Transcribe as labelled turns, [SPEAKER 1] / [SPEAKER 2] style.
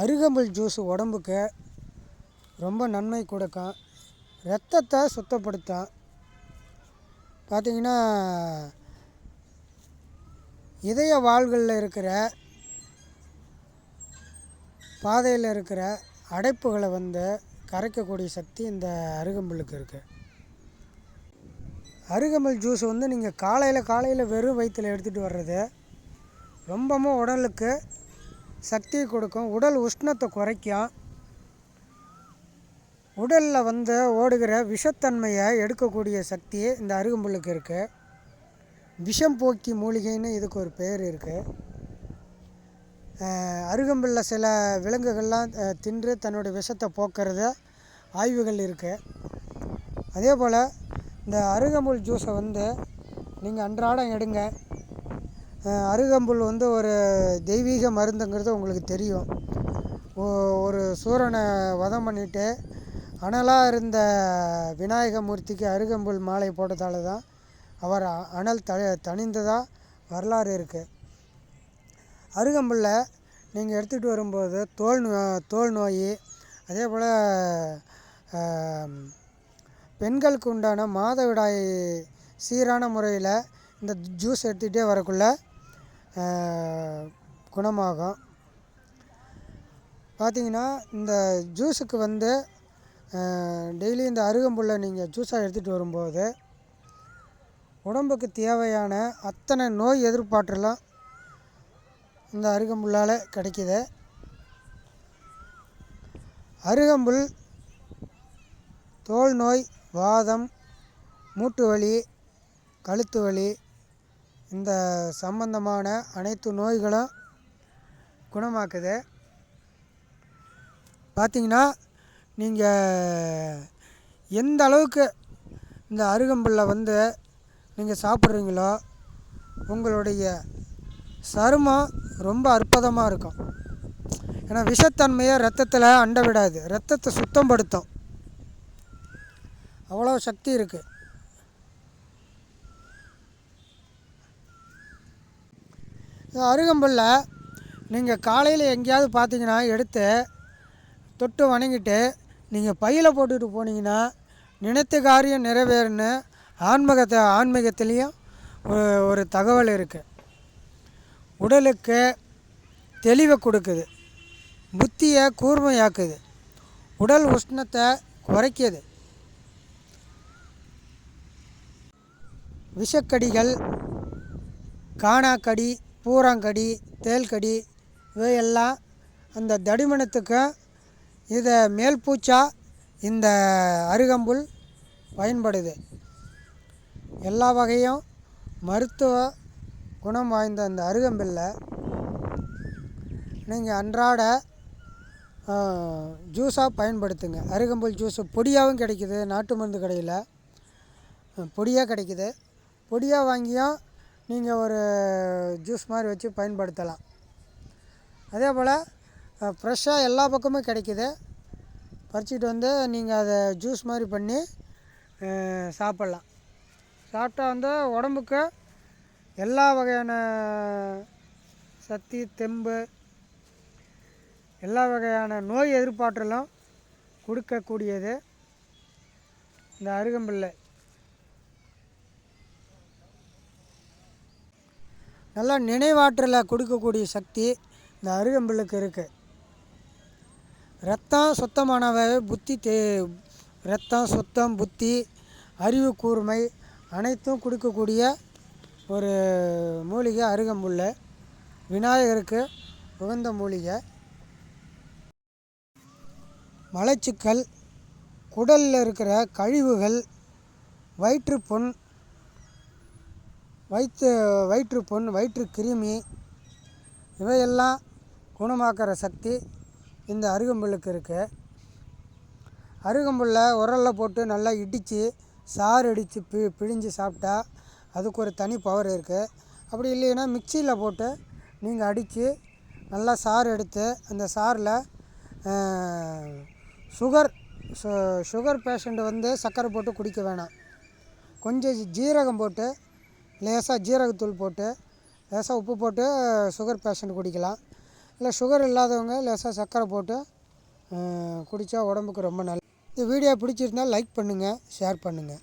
[SPEAKER 1] அருகம்புல் ஜூஸ் உடம்புக்கு ரொம்ப நன்மை கொடுக்கும். ரத்தத்தை சுத்தப்படுத்தும். பார்த்திங்கன்னா இதய வாள்களில் இருக்கிற பாதையில் இருக்கிற அடைப்புகளை வந்து கரைக்கக்கூடிய சக்தி இந்த அருகம்புல்லுக்கு இருக்குது அருகம்புல் ஜூஸ் வந்து நீங்கள் காலையில் காலையில் வெறும் வயிற்றில் எடுத்துகிட்டு வர்றது ரொம்பவும் உடலுக்கு சக்தியை கொடுக்கும். உடல் உஷ்ணத்தை குறைக்கும். உடலில் வந்து ஓடுகிற விஷத்தன்மையை எடுக்கக்கூடிய சக்தி இந்த அருகம்புல்லுக்கு இருக்குது விஷம் போக்கி மூலிகைன்னு இதுக்கு ஒரு பேர் இருக்குது அருகம்புல்ல சில விலங்குகள்லாம் தின்று தன்னுடைய விஷத்தை போக்குறத ஆய்வுகள் இருக்குது அதே போல் இந்த அருகம்புல் ஜூஸை வந்து நீங்கள் அன்றாடம் எடுங்க. அருகம்புல் வந்து ஒரு தெய்வீக மருந்துங்கிறது உங்களுக்கு தெரியும். ஒரு சூரனை வதம் பண்ணிட்டு அனலாக இருந்த விநாயக மூர்த்திக்கு அருகம்புல் மாலை போட்டதால தான் அவர் அனல் த தணிந்ததாக வரலாறு இருக்குது அருகம்புல்ல நீங்கள் எடுத்துகிட்டு வரும்போது தோல் நோ தோல் நோய் அதே போல் பெண்களுக்கு உண்டான மாதவிடாய் சீரான முறையில் இந்த ஜூஸ் எடுத்துகிட்டே வரக்குள்ளே குணமாகும். பார்த்தீங்கன்னா இந்த ஜூஸுக்கு வந்து டெய்லி இந்த அருகம்புல்லை நீங்கள் ஜூஸாக எடுத்துகிட்டு வரும்போது உடம்புக்கு தேவையான அத்தனை நோய் எதிர்ப்பாற்றலாம் இந்த அருகம்புல்லால் கிடைக்கிது. அருகம்புல் தோல் நோய் வாதம் மூட்டு வலி கழுத்து வலி இந்த சம்பந்தமான அனைத்து நோய்களும் குணமாக்குது. பார்த்தீங்கன்னா நீங்கள் எந்த அளவுக்கு இந்த அருகம்புல்லை வந்து நீங்கள் சாப்பிட்றீங்களோ உங்களுடைய சருமம் ரொம்ப அற்புதமாக இருக்கும். ஏன்னா விஷத்தன்மையை ரத்தத்தில் அண்ட விடாது. ரத்தத்தை சுத்தப்படுத்தும். அவ்வளோ சக்தி இருக்குது அருகம்புல்ல நீங்கள் காலையில் எங்கேயாவது பார்த்தீங்கன்னா எடுத்து தொட்டு வணங்கிட்டு நீங்கள் பையில் போட்டுட்டு போனீங்கன்னா நினைத்த காரியம் நிறைவேறுன்னு ஆன்மீகத்தை ஆன்மீகத்திலையும் ஒரு- ஒரு தகவல் இருக்குது உடலுக்கு தெளிவை கொடுக்குது. புத்தியை கூர்மையாக்குது. உடல் உஷ்ணத்தை குறைக்குது. விஷக்கடிகள் காணாக்கடி பூராங்கடி தேள்கடி இவையெல்லாம் அந்த தடிமனத்துக்கு இதை மேல்பூச்சா இந்த அருகம்புல் பயன்படுது. எல்லா வகையும் மருத்துவ குணம் வாய்ந்த அந்த அருகம்புல்லை நீங்கள் அன்றாட ஜூஸாக பயன்படுத்துங்க. அருகம்புல் ஜூஸ் பொடியாகவும் கிடைக்கிது நாட்டு மருந்து கடையில். பொடியாக கிடைக்கிது. பொடியாக வாங்கியும் நீங்கள் ஒரு ஜூஸ் மாதிரி வச்சு பயன்படுத்தலாம். அதே போல் ஃப்ரெஷ்ஷாக எல்லா பக்கமும் கிடைக்கிது. பறிச்சிட்டு வந்து நீங்கள் அதை ஜூஸ் மாதிரி பண்ணி சாப்பிட்லாம். சாப்பிட்டா வந்து உடம்புக்கு எல்லா வகையான சக்தி தெம்பு எல்லா வகையான நோய் எதிர்ப்பாற்றலும் கொடுக்கக்கூடியது. இந்த அருகம்பிள்ளை நல்லா நினைவாற்றலை கொடுக்கக்கூடிய சக்தி இந்த அருகம்புல்லுக்கு இருக்குது ரத்தம் சுத்தமானவை புத்தி தே ரத்தம் சுத்தம் புத்தி அறிவு கூர்மை அனைத்தும் கொடுக்கக்கூடிய ஒரு மூலிகை அருகம்புல் விநாயகருக்கு உகந்த மூலிகை. மலச்சிக்கல் குடலில் இருக்கிற கழிவுகள் வயிற்றுப்புண் வயிற்று வயிற்று வயிற்றுப்புண் வயிற்று கிருமி இவையெல்லாம் குணமாக்குற சக்தி இந்த அருகம்புல்லுக்கு இருக்குது அருகம்புல்லை உரலில் போட்டு நல்லா இடித்து சாறு அடித்து பி பிழிஞ்சு சாப்பிட்டா அதுக்கு ஒரு தனி பவர் இருக்குது அப்படி இல்லைன்னா மிக்சியில் போட்டு நீங்கள் அடித்து நல்லா சாறு எடுத்து அந்த சாறில் சுகர் சு- சுகர் பேஷண்ட்டு வந்து சர்க்கரை போட்டு குடிக்க வேணாம். கொஞ்சம் ஜீரகம் போட்டு லேசாக ஜீரகத்தூள் போட்டு லேசாக உப்பு போட்டு சுகர் பேஷண்ட் குடிக்கலாம். இல்லை சுகர் இல்லாதவங்க லேசாக சர்க்கரை போட்டு குடித்தா உடம்புக்கு ரொம்ப நல்லது இந்த வீடியோ பிடிச்சிருந்தால் லைக் பண்ணுங்கள் ஷேர் பண்ணுங்கள்